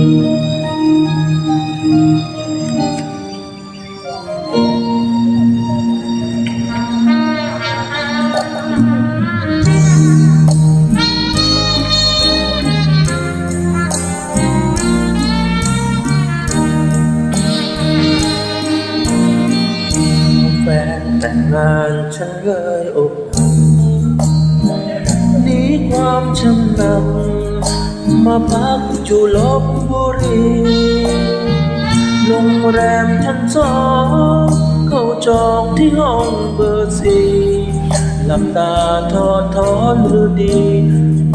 แต่งงานฉันเลยอกหักนี้ความช้ำนำ มาพักอยู่ลบบุรีโรงแรมชั้นสองเข้าจองที่ห้องเบอร์สี่หลับตาทอดทอนหรือดี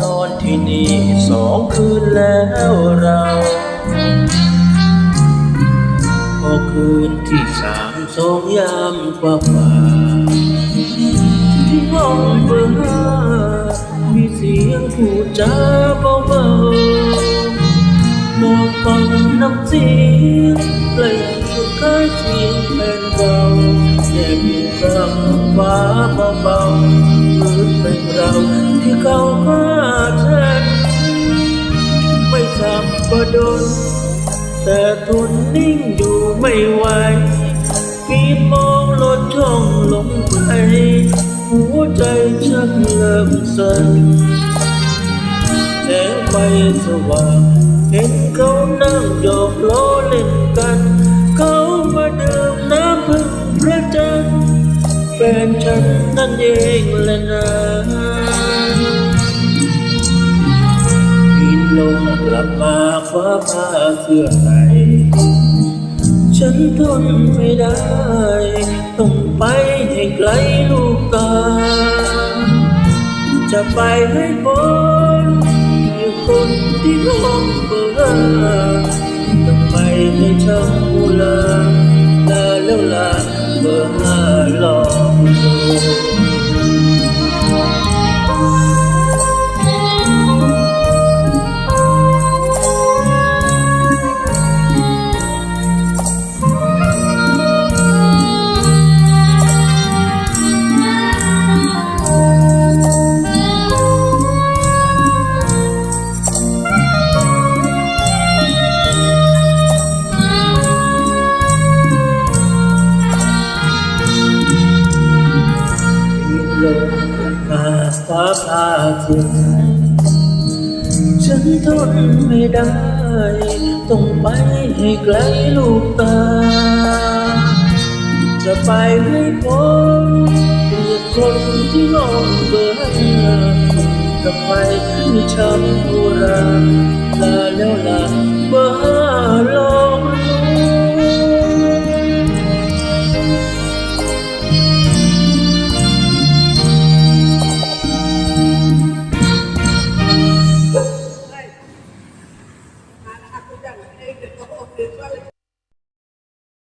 นอนที่นี่สองคืนแล้วเราพอคืนที่สามสองยามกว่าฝ่าที่ห้องเบอร์ห้ามีเสียงพูดจาเบา ๆมองฟังน้ำเสียงใกล้อยู่ใกล้เสียงแฟนเก่าแอบอยู่กลางฟ้าเบาๆมืดเป็นเราที่เขาฆ่าฉันไม่สับประดนแต่ทนนิ่งอยู่ไม่ไหวฟีมองลดช่องลงไปหัวใจชักเริ่มสั่นแสงไฟสว่างเห็น แฟนฉันนั่นเองแหละนะบินลงกลับมาคว้าผ้าเสื้อในฉันทนไม่ได้ ต้องไปให้ไกลลูกกาจะไปให้พ้นอยู่คนที่ห้องเบอร์ต้องไป ฟ้าเทียนฉันทนไม่ได้ ต้องไปให้ไกลลูกตา จะไปให้พ้นเพื่อคนที่ลองเบอร์ห้าจะไปให้ช้ำโบราณ